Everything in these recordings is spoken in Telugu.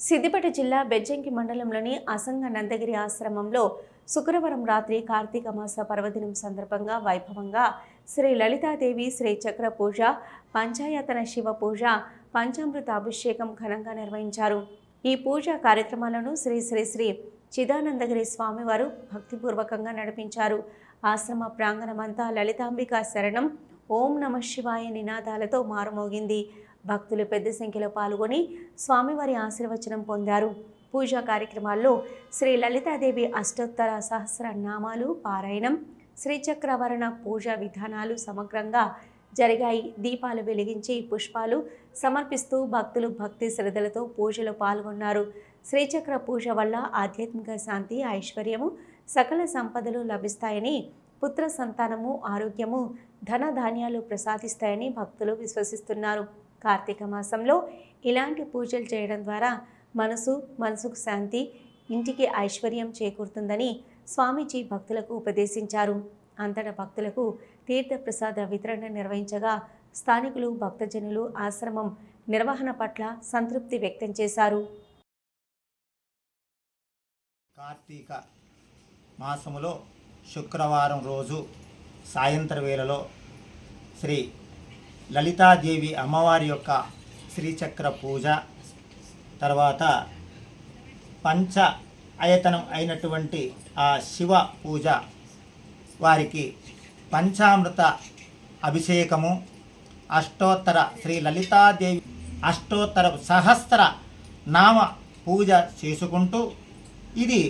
సిద్దిపేట జిల్లా బెజ్జంకి మండలంలోని అసంగ నందగిరి ఆశ్రమంలో శుక్రవారం రాత్రి కార్తీక మాస పర్వదినం సందర్భంగా వైభవంగా శ్రీ లలితాదేవి శ్రీ చక్ర పూజ పంచాయతన శివ పూజ పంచామృత అభిషేకం ఘనంగా నిర్వహించారు. ఈ పూజా కార్యక్రమాలను శ్రీ శ్రీ శ్రీ చిదానందగిరి స్వామివారు భక్తిపూర్వకంగా నడిపించారు. ఆశ్రమ ప్రాంగణమంతా లలితాంబిక శరణం ఓం నమ శివాయ నినాదాలతో మారుమోగింది. భక్తులు పెద్ద సంఖ్యలో పాల్గొని స్వామివారి ఆశీర్వచనం పొందారు. పూజా కార్యక్రమాల్లో శ్రీ లలితాదేవి అష్టోత్తర సహస్ర నామాలు పారాయణం శ్రీచక్రవరణ పూజా విధానాలు సమగ్రంగా జరిగాయి. దీపాలు వెలిగించి పుష్పాలు సమర్పిస్తూ భక్తులు భక్తి శ్రద్ధలతో పూజలో పాల్గొన్నారు. శ్రీచక్ర పూజ వల్ల ఆధ్యాత్మిక శాంతి ఐశ్వర్యము సకల సంపదలు లభిస్తాయని పుత్ర సంతానము ఆరోగ్యము ధన ధాన్యాలు ప్రసాదిస్తాయని భక్తులు విశ్వసిస్తున్నారు. కార్తీక మాసంలో ఇలాంటి పూజలు చేయడం ద్వారా మనసు మనసుకు శాంతి ఇంటికి ఐశ్వర్యం చేకూరుతుందని స్వామీజీ భక్తులకు ఉపదేశించారు. అంతటా భక్తులకు తీర్థప్రసాద వితరణ నిర్వహించగా స్థానికులు భక్తజనులు ఆశ్రమం నిర్వహణ పట్ల సంతృప్తి వ్యక్తం చేశారు. కార్తీక మాసములో శుక్రవారం రోజు సాయంత్ర వేళలో శ్రీ లలితాదేవి అమ్మవారి యొక్క శ్రీచక్ర పూజ తర్వాత పంచ ఆయతనం అయినటువంటి ఆ శివ పూజ వారికి పంచామృత అభిషేకము అష్టోత్తర శ్రీ లలితాదేవి అష్టోత్తర సహస్ర నామ పూజ చేసుకుంటూ ఇది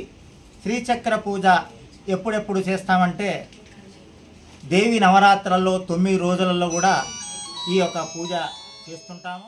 శ్రీచక్ర పూజ ఎప్పుడెప్పుడు చేస్తామంటే దేవి నవరాత్రుల్లో తొమ్మిది రోజులలో కూడా ఈ యొక్క పూజ చేస్తుంటాము.